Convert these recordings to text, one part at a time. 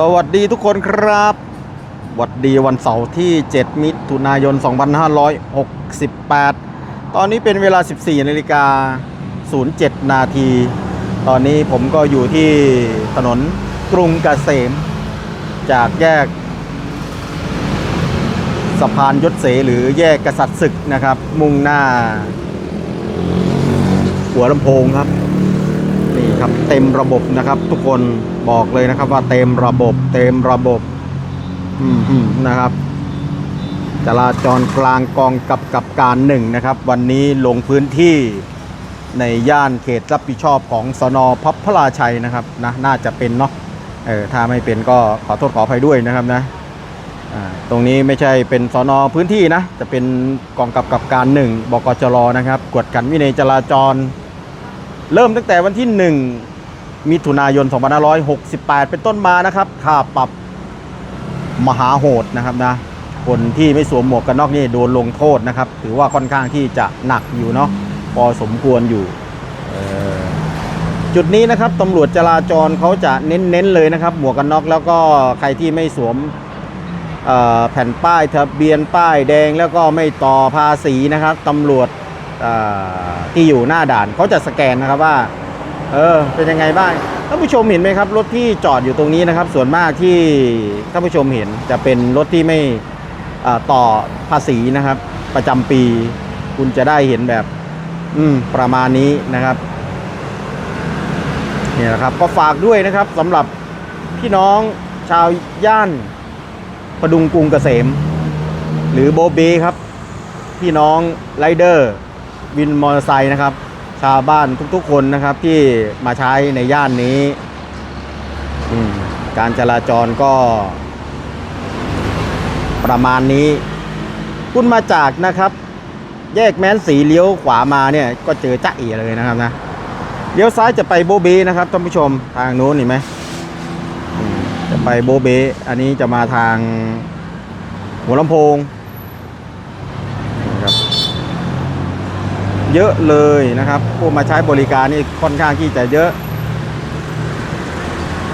สวัสดีทุกคนครับสวัสดีวันเสาร์ที่ 7 มิถุนายน 2568 ตอนนี้เป็นเวลา 14นาฬิกา07 นาที ตอนนี้ผมก็อยู่ที่ถนนกรุงเกษม จากแยกสะพานยศเสหรือแยกกษัตริย์ศึกนะครับ มุ่งหน้า หัวลำโพงครับ ครับเต็มระบบนะครับ ทุกคนบอกเลยนะครับ ว่าเต็มระบบ เต็มระบบนะครับจราจรกลางกองกับกับการหนึ่งนะครับ วันนี้ลงพื้นที่ในย่านเขตรับผิดชอบของสนพับพลาชัยนะครับนะน่าจะเป็นเนาะเออถ้าไม่เป็นก็ขอโทษขออภัยด้วยนะครับนะตรงนี้ไม่ใช่เป็นสนพื้นที่นะ จะเป็นกองกับกับการหนึ่งบกจรนะครับ กวดขันวินัยจราจร เริ่มตั้งแต่วันที่ 1 มิถุนายน 2568 เป็นต้นมานะครับค่าปรับมหาโหดนะครับนะ คนที่ไม่สวมหมวกกันน็อกนี่โดนลงโทษนะครับ ถือว่าค่อนข้างที่จะหนักอยู่เนาะพอสมควรอยู่ จุดนี้นะครับตำรวจจราจรเขาจะเน้นๆเลยนะครับ หมวกกันน็อกแล้วก็ใครที่ไม่สวมแผ่นป้ายทะเบียนป้ายแดงแล้วก็ไม่ต่อภาษีนะครับตำรวจ ที่อยู่หน้าด่านเขาจะสแกนนะครับว่า เออเป็นยังไงบ้างท่านผู้ชมเห็นไหมครับ รถที่จอดอยู่ตรงนี้นะครับ ส่วนมากที่ท่านผู้ชมเห็นจะเป็นรถที่ไม่อ่าต่อภาษีนะครับ ประจำปี คุณจะได้เห็นแบบ อืมประมาณนี้นะครับเนี่ยแหละครับก็ฝากด้วยนะครับสำหรับพี่น้องชาวย่านประดุงกรุงเกษม หรือโบเบครับ พี่น้องไรเดอร์ วินมอเตอร์ไซค์นะครับ ชาวบ้านทุกๆคนนะครับที่มาใช้ในย่านนี้ การจราจรก็ ประมาณนี้คุณมาจากนะครับ แยกแม้นสีเลี้ยวขวามาเนี่ยก็เจอจ้าเอ๋เลยนะครับนะเลี้ยวซ้ายจะไปโบเบนะครับท่านผู้ชมทางโน้นเห็นไหมอืมจะไปโบเบอันนี้จะมาทางหัวลำโพง นะครับ เยอะเลยนะครับ ผู้มาใช้บริการนี่ค่อนข้างที่จะเยอะ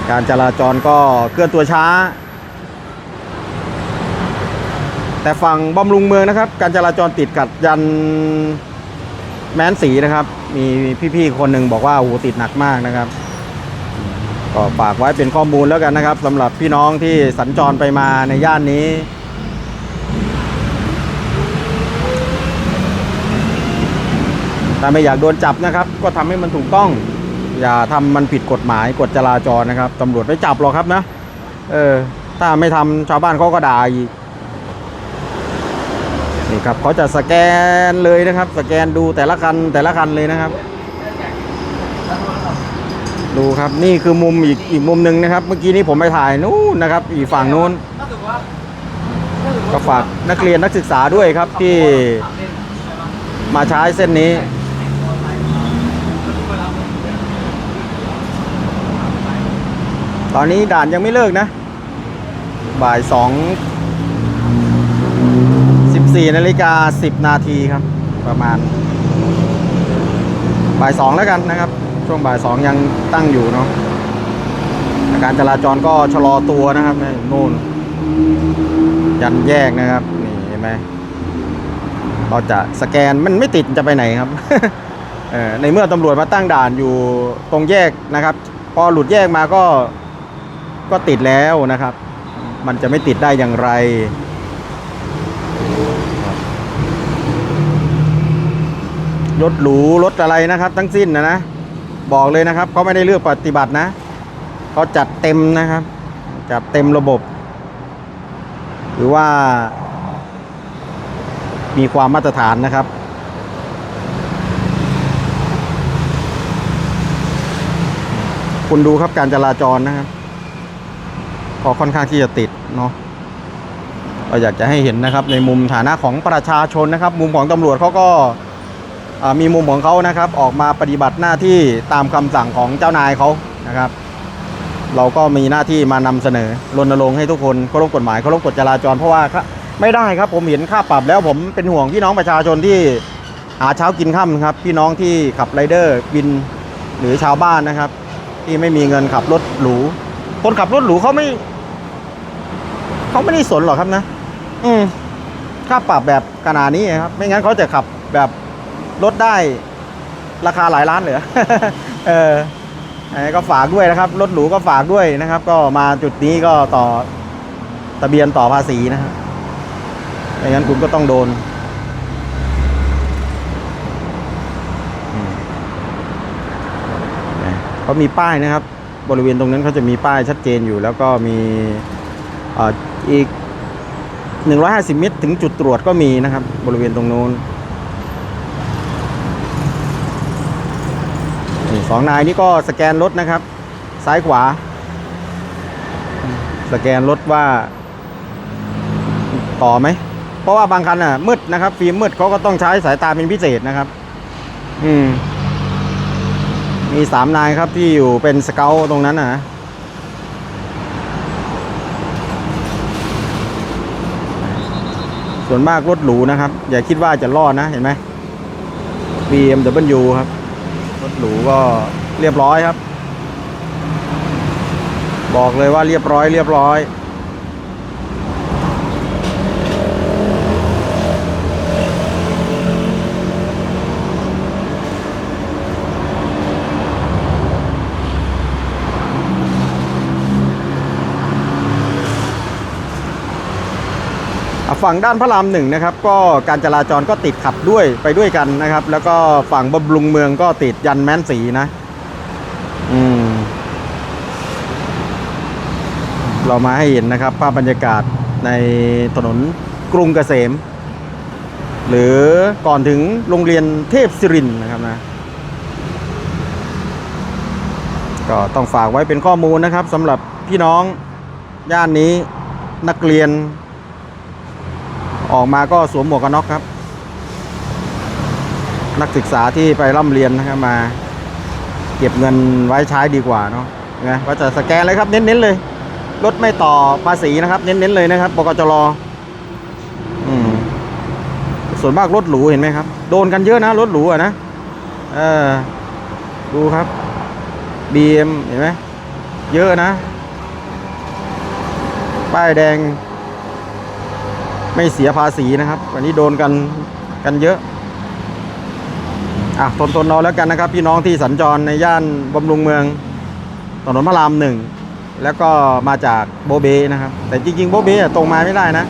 การจราจรก็เคลื่อนตัวช้า แต่ฝั่งบำรุงเมืองนะครับ การจราจรติดกัดยันแม้นสีนะครับ มีพี่ๆคนหนึ่งบอกว่าโอ้โหติดหนักมากนะครับ ก็ฝากไว้เป็นข้อมูลแล้วกันนะครับสำหรับพี่น้องที่สัญจรไปมาในย่านนี้ ถ้าไม่อยากโดนจับนะครับ ก็ทำให้มันถูกต้อง อย่าทำมันผิดกฎหมายกฎจราจรนะครับตำรวจไม่จับหรอกครับนะ เออ ถ้าไม่ทำชาวบ้านเขาก็ด่าอีกนี่ครับเขาจะสแกนเลยนะครับ สแกนดูแต่ละคันแต่ละคันเลยนะครับ ดูครับนี่คือมุมอีกอีกมุมหนึ่งนะครับ เมื่อกี้นี้ผมไปถ่ายนู้นนะครับ อีกฝั่งนู้นก็ฝากนักเรียนนักศึกษาด้วยครับที่มาใช้เส้นนี้ ตอนนี้ด่านยังไม่เลิกนะ บ่ายสองสิบสี่นาฬิกาสิบนาทีครับ ประมาณ บ่ายสองแล้วกันนะครับ ช่วงบ่ายสองยังตั้งอยู่เนาะการจราจรก็ชะลอตัวนะครับนี่นู่นยันแยกนะครับ นี่เห็นไหมเราจะสแกนมันไม่ติดจะไปไหนครับเออในเมื่อตำรวจมาตั้งด่านอยู่ตรงแยกนะครับ พอหลุดแยกมาก็ ก็ติดแล้วนะครับ มันจะไม่ติดได้อย่างไรรถหรูรถอะไรนะครับ ทั้งสิ้นนะนะบอกเลยนะครับเขาไม่ได้เลือกปฏิบัตินะเขาจัดเต็มนะครับจัดเต็มระบบ หรือว่า มีความมาตรฐานนะครับ คุณดูครับการจราจรนะครับ ก็ค่อนข้างที่จะติดเนาะเราอยากจะให้เห็นนะครับในมุมฐานะของประชาชนนะครับ มุมของตำรวจเขาก็มีมุมของเขานะครับ ออกมาปฏิบัติหน้าที่ตามคำสั่งของเจ้านายเขานะครับ เราก็มีหน้าที่มานำเสนอรณรงค์ให้ทุกคนเคารพกฎหมายเคารพกฎจราจรเพราะว่าไม่ได้ครับผมเห็นค่าปรับแล้วผมเป็นห่วงพี่น้องประชาชนที่หาเช้ากินค่ำครับ พี่น้องที่ขับไรเดอร์บินหรือชาวบ้านนะครับ ที่ไม่มีเงินขับรถหรูคนขับรถหรูเขาไม่ เขาไม่ได้สนหรอกครับนะ อืมค่าปรับแบบขนาดนี้ครับ ไม่งั้นเขาจะขับแบบรถได้ราคาหลายล้านเหลือ เอออันนี้ก็ฝากด้วยนะครับ รถหรูก็ฝากด้วยนะครับ ก็มาจุดนี้ก็ต่อทะเบียนต่อภาษีนะครับไม่งั้นคุณก็ต้องโดน เขามีป้ายนะครับ บริเวณตรงนั้นเขาจะมีป้ายชัดเจนอยู่ แล้วก็มีเอ่ออีก 150 เมตรถึงจุดตรวจก็มีนะครับ บริเวณตรงนู้นสองนายนี่ก็สแกนรถนะครับ ซ้ายขวา สแกนรถว่าต่อไหม เพราะว่าบางคันอะ มืดนะครับ ฟิล์มมืดเขาก็ต้องใช้สายตาเป็นพิเศษนะครับ อืม มีสามนายครับที่อยู่เป็นสเกลตรงนั้นนะ ส่วนมากรถหรูนะครับ อย่าคิดว่าจะรอดนะเห็นไหม BMW ครับ รถหรูก็เรียบร้อยครับ บอกเลยว่าเรียบร้อยเรียบร้อย ฝั่งด้านพระรามหนึ่งนะครับก็การจราจรก็ติดขัดด้วยไปด้วยกันนะครับ แล้วก็ฝั่งบำรุงเมืองก็ติดยันแม้นสีนะ อืม เรามาให้เห็นนะครับ ภาพบรรยากาศในถนนกรุงเกษม หรือก่อนถึงโรงเรียนเทพศิรินนะครับนะ ก็ต้องฝากไว้เป็นข้อมูลนะครับสำหรับพี่น้องย่านนี้นักเรียน ออกมาก็สวมหมวกกันน็อกครับ นักศึกษาที่ไปร่ำเรียนนะครับมา เก็บเงินไว้ใช้ดีกว่าเนาะไงก็จะสแกนเลยครับเน้นๆเลยรถไม่ต่อภาษีนะครับ เน้นๆเลยนะครับบกจรอืมส่วนมากรถหรูเห็นไหมครับ โดนกันเยอะนะรถหรูอะนะเออดูครับ BM เห็นไหมเยอะนะ ป้ายแดง ไม่เสียภาษีนะครับ วันนี้โดนกันกันเยอะอะทนทนๆเอาแล้วกันนะครับ พี่น้องที่สัญจรในย่านบำรุงเมืองถนนพระรามหนึ่งแล้วก็มาจากโบเบนะครับ แต่จริงๆโบเบตรงมาไม่ได้นะ